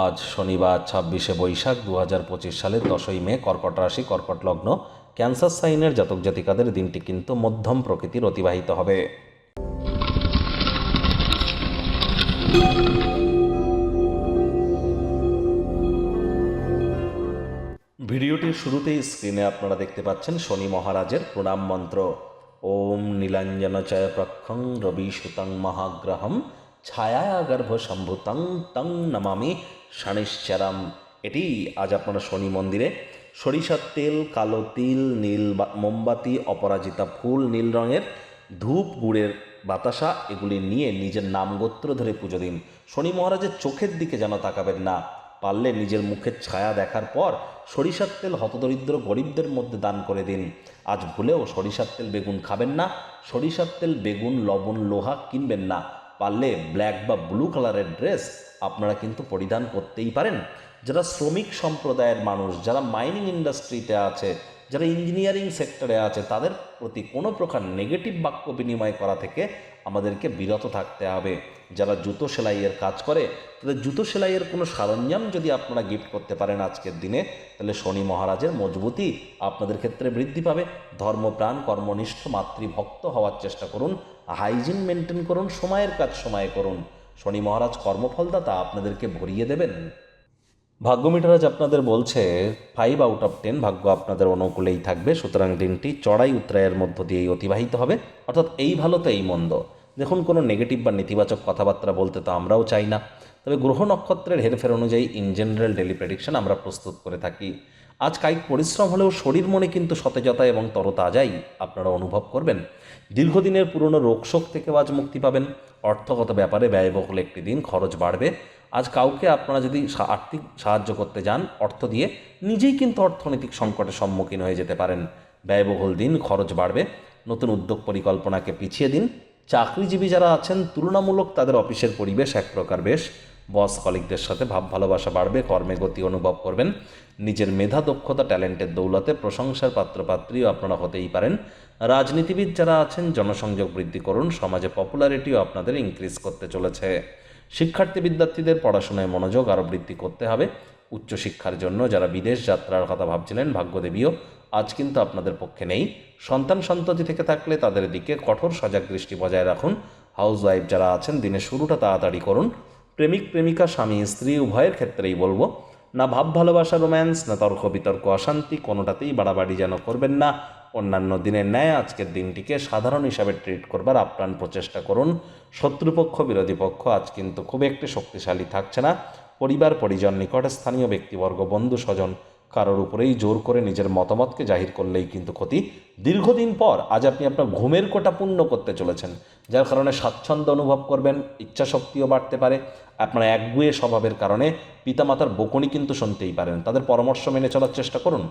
আজ শনিবার ছাব্বিশে বৈশাখ দু হাজার পঁচিশ সালের দশই মে কর্কট রাশি, কর্কট লগ্ন, ক্যান্সার সাইনের জাতক জাতিকাদের দিনটি কিন্তু মধ্যম প্রকৃতির অতিবাহিত হবে। ভিডিওটির শুরুতেই স্ক্রিনে আপনারা দেখতে পাচ্ছেন শনি মহারাজের প্রণাম মন্ত্র। ওম নীলাঞ্জন চয় প্রক্ষং রবি সুতং মহাগ্রহম ছায়া গর্ভ সম্ভুতং তং নমামি শানিশ্চরম। এটি আজ আপনারা শনি মন্দিরে সরিষার তেল, কালো তিল, নীল মোমবাতি, অপরাজিতা ফুল, নীল রঙের ধূপ, গুড়ের বাতাসা, এগুলি নিয়ে নিজের নাম গোত্র ধরে পুজো দিন। শনি মহারাজের চোখের দিকে যেন তাকাবেন না। পারলে নিজের মুখের ছায়া দেখার পর সরিষার তেল হতদরিদ্র গরিবদের মধ্যে দান করে দিন। আজ ভুলেও সরিষার তেল বেগুন খাবেন না। সরিষার তেল বেগুন, লবণ, লোহা কিনবেন না। পারলে ব্ল্যাক বা ব্লু কালারের ড্রেস আপনারা কিন্তু পরিধান করতেই পারেন। যারা শ্রমিক সম্প্রদায়ের মানুষ, যারা মাইনিং ইন্ডাস্ট্রিতে আছে যারা ইঞ্জিনিয়ারিং সেক্টরে আছে, তাদের প্রতি কোনো প্রকার নেগেটিভ বাক্য বিনিময় করা থেকে আমাদেরকে বিরত থাকতে হবে। যারা জুতো সেলাইয়ের কাজ করে, তাদের জুতো সেলাইয়ের কোনো সরঞ্জাম যদি আপনারা গিফট করতে পারেন আজকের দিনে, তাহলে শনি মহারাজের মজবুতি আপনাদের ক্ষেত্রে বৃদ্ধি পাবে। ধর্মপ্রাণ কর্মনিষ্ঠ, মাতৃভক্ত হওয়ার চেষ্টা করুন। হাইজিন মেনটেন করুন, সময়ের কাজ সময়ে করুন। শনি মহারাজ কর্মফলদাতা আপনাদেরকে ভরিয়ে দেবেন। ভাগ্য মিটারাজ আপনাদের বলছে ফাইভ আউট অফ টেন ভাগ্য আপনাদের অনুকূলেই থাকবে, সুতরাং দিনটি চড়াই উত্তরায়ের মধ্য দিয়েই অতিবাহিত হবে। অর্থাৎ এই ভালো তো এই মন্দ। দেখুন, কোনো নেগেটিভ বা নেতিবাচক কথাবার্তা বলতে তো আমরাও চাই না। তবে গ্রহ নক্ষত্রের হেরফের অনুযায়ী ইন জেনারেল ডেলি প্রেডিকশন আমরা প্রস্তুত করে থাকি। আজ কায়িক পরিশ্রম হলেও শরীর মনে কিন্তু সতেজতা এবং তরতাজাই আপনারা অনুভব করবেন। দীর্ঘদিনের পুরনো রোগশোক থেকে আজ মুক্তি পাবেন। অর্থগত ব্যাপারে ব্যয়বহুল একটি দিন খরচ বাড়বে। আজ কাউকে আপনারা যদি আর্থিক সাহায্য করতে যান, অর্থ দিয়ে নিজেই কিন্তু অর্থনৈতিক সংকটের সম্মুখীন হয়ে যেতে পারেন। ব্যয়বহুল দিন, খরচ বাড়বে। নতুন উদ্যোগ পরিকল্পনাকে পিছিয়ে দিন। চাকরিজীবী যারা আছেন, তুলনামূলক তাদের অফিসের পরিবেশ এক প্রকার বেশ। বস কলিগদের সাথে ভাব ভালোবাসা বাড়বে, কর্মে গতি অনুভব করবেন। নিজের মেধা, দক্ষতা, ট্যালেন্টের দৌলতে প্রশংসার পাত্রপাত্রীও আপনারা হতেই পারেন। রাজনীতিবিদ যারা আছেন, জনসংযোগ বৃদ্ধি করুন। সমাজে পপুলারিটিও আপনাদের ইনক্রিজ করতে চলেছে। শিক্ষার্থী বিদ্যার্থীদের পড়াশোনায় মনোযোগ আরও বৃদ্ধি করতে হবে। উচ্চশিক্ষার জন্য যারা বিদেশ যাত্রার কথা ভাবছিলেন, ভাগ্যদেবীও আজ কিন্তু আপনাদের পক্ষে নেই। সন্তান সন্ততি থেকে থাকলে তাদের দিকে কঠোর সজাগ দৃষ্টি বজায় রাখুন। হাউস ওয়াইফ যারা আছেন, দিনের শুরুটা তাড়াতাড়ি করুন। প্রেমিক, প্রেমিকা, স্বামী, স্ত্রী, উভয়ের ক্ষেত্রেই বলব, না ভাব ভালোবাসা রোম্যান্স, না তর্ক বিতর্ক অশান্তি, কোনোটাতেই বাড়াবাড়ি যেন করবেন না। অন্যান্য দিনের ন্যায় আজকের দিনটিকে সাধারণ হিসাবে ট্রিট করবার আপ্রাণ প্রচেষ্টা করুন। শত্রুপক্ষ, বিরোধী পক্ষ আজ কিন্তু খুব একটি শক্তিশালী থাকছে না। পরিবার, পরিজন, নিকট স্থানীয় ব্যক্তিবর্গ, বন্ধু, স্বজন কারোর উপরেই জোর করে নিজের মতামতকে জাহির করলেই কিন্তু ক্ষতি। দীর্ঘদিন পর আজ আপনি আপনার ঘুমের কোটা পূর্ণ করতে চলেছেন, যার কারণে স্বাচ্ছন্দ্য অনুভব করবেন, ইচ্ছাশক্তিও বাড়তে পারে। আপনার একগুয়ে স্বভাবের কারণে পিতামাতার বকুনি কিন্তু শুনতেই পারেন। তাদের পরামর্শ মেনে চলার চেষ্টা করুন।